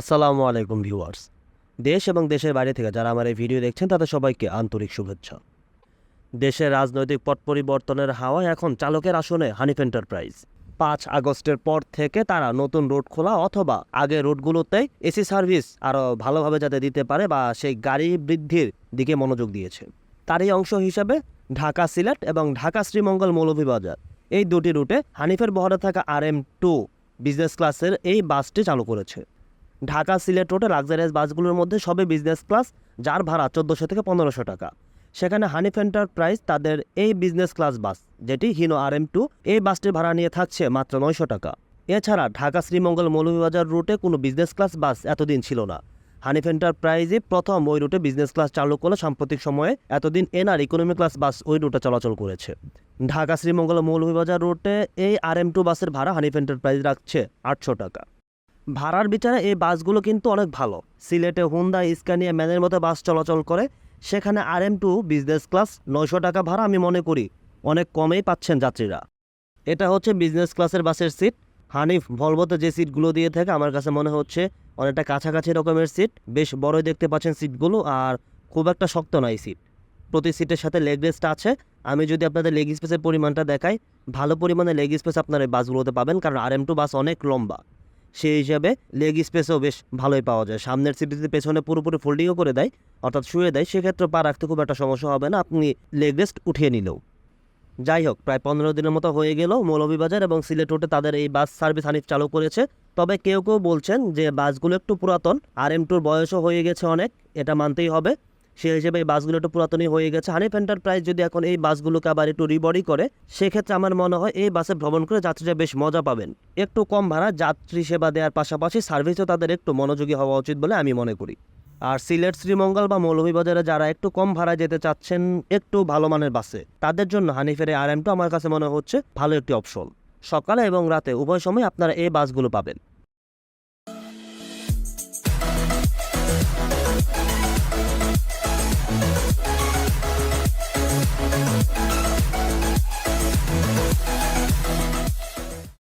আসসালামু আলাইকুম ভিউয়ার্স। দেশ এবং দেশের বাইরে থেকে যারা আমার এই ভিডিও দেখছেন, তাদের সবাইকে আন্তরিক শুভেচ্ছা। দেশের রাজনৈতিক পট পরিবর্তনের হাওয়ায় এখন চালকের আসনে হানিফ এন্টারপ্রাইজ। পাঁচ আগস্টের পর থেকে তারা নতুন রোড খোলা অথবা আগের রুটগুলোতে এসি সার্ভিস আরও ভালোভাবে যাতে দিতে পারে বা সেই গাড়ি বৃদ্ধির দিকে মনোযোগ দিয়েছে। তারই অংশ হিসাবে ঢাকা সিলেট এবং ঢাকা শ্রীমঙ্গল মৌলভীবাজার। এই দুটি রুটে হানিফের বহরে থাকা আর এম টু বিজনেস ক্লাসের এই বাসটি চালু করেছে। ঢাকা, সিলেট, রোডে লাক্সারিয়াস বাসগুলোর মধ্যে সবে বিজনেস ক্লাস যার ভাড়া চোদ্দোশো থেকে পনেরোশো টাকা। সেখানে হানিফ এন্টারপ্রাইজ তাদের এই বিজনেস ক্লাস বাস যেটি হিনো আর এম টু এই বাসটির ভাড়া নিয়ে থাকছে মাত্র নয়শো টাকা। এছাড়া ঢাকা, শ্রীমঙ্গল মৌলভীবাজার রুটে কোনো বিজনেস ক্লাস বাস এতদিন ছিল না। হানিফ এন্টারপ্রাইজে প্রথম ওই রুটে বিজনেস ক্লাস চালু করলে সাম্প্রতিক সময়ে এতদিন এনআর ইকোনমি ক্লাস বাস ওই রুটে চলাচল করেছে। ঢাকা, শ্রীমঙ্গল মৌলভীবাজার রুটে এই আর এম টু বাসের ভাড়া হানিফ এন্টারপ্রাইজ রাখছে আটশো টাকা। ভাড়ার বিচারে এই বাসগুলো কিন্তু অনেক ভালো। সিলেটে হুন্দা স্কানিয়া, ম্যানের মতো বাস চলাচল করে। সেখানে আর এম টু বিজনেস ক্লাস নয়শো টাকা ভাড়া আমি মনে করি। অনেক কমেই পাচ্ছেন যাত্রীরা। এটা হচ্ছে বিজনেস ক্লাসের বাসের সিট। হানিফ, ভলভোতে যে সিটগুলো দিয়ে থাকে, আমার কাছে মনে হচ্ছে অনেকটা কাছাকাছি রকমের সিট। বেশ বড়ই দেখতে পাচ্ছেন সিটগুলো আর খুব একটা শক্ত নয় সিট। প্রতি সিটের সাথে লেগ রেস্ট আছে। আমি যদি আপনাদের লেগ স্পেসের পরিমাণটা দেখাই, ভালো পরিমাণে লেগ স্পেস আপনার এই বাসগুলোতে পাবেন, কারণ আর এম টু বাস অনেক লম্বা। সেই হিসাবে লেগ স্পেসও বেশ ভালোই পাওয়া যায়। সামনের সিটে যদি পেছনে পুরোপুরি ফোল্ডিংও করে দেয়, অর্থাৎ শুয়ে দেয়, সেক্ষেত্রে পা রাখতে খুব একটা সমস্যা হবে না। আপনি লেগ রেস্ট উঠিয়ে নিলেও। যাই হোক, প্রায় পনেরো দিনের মতো হয়ে গেল মৌলভীবাজার এবং সিলেট রোডে তাদের এই বাস সার্ভিস হানিফ চালু করেছে। তবে কেউ কেউ বলছেন যে বাসগুলো একটু পুরাতন আর এম টুর বয়সও হয়ে গেছে অনেক, এটা মানতেই হবে। সেই হিসেবে এই বাসগুলো একটু পুরাতনই হয়ে গেছে। হানিফ এন্টারপ্রাইজ যদি এখন এই বাসগুলোকে আবার একটু রিবডি করে, সেক্ষেত্রে আমার মনে হয় এই বাসে ভ্রমণ করে যাত্রীরা বেশ মজা পাবেন। একটু কম ভাড়া, যাত্রী সেবা দেওয়ার পাশাপাশি সার্ভিসও তাদের একটু মনোযোগী হওয়া উচিত বলে আমি মনে করি। আর সিলেট, শ্রীমঙ্গল বা মৌলভীবাজারে যারা একটু কম ভাড়ায় যেতে চাচ্ছেন, একটু ভালো মানের বাসে, তাদের জন্য হানিফের আর এমটা আমার কাছে মনে হচ্ছে ভালো একটি অপশন সকালে এবং রাতে উভয় সময় আপনারা এই বাসগুলো পাবেন।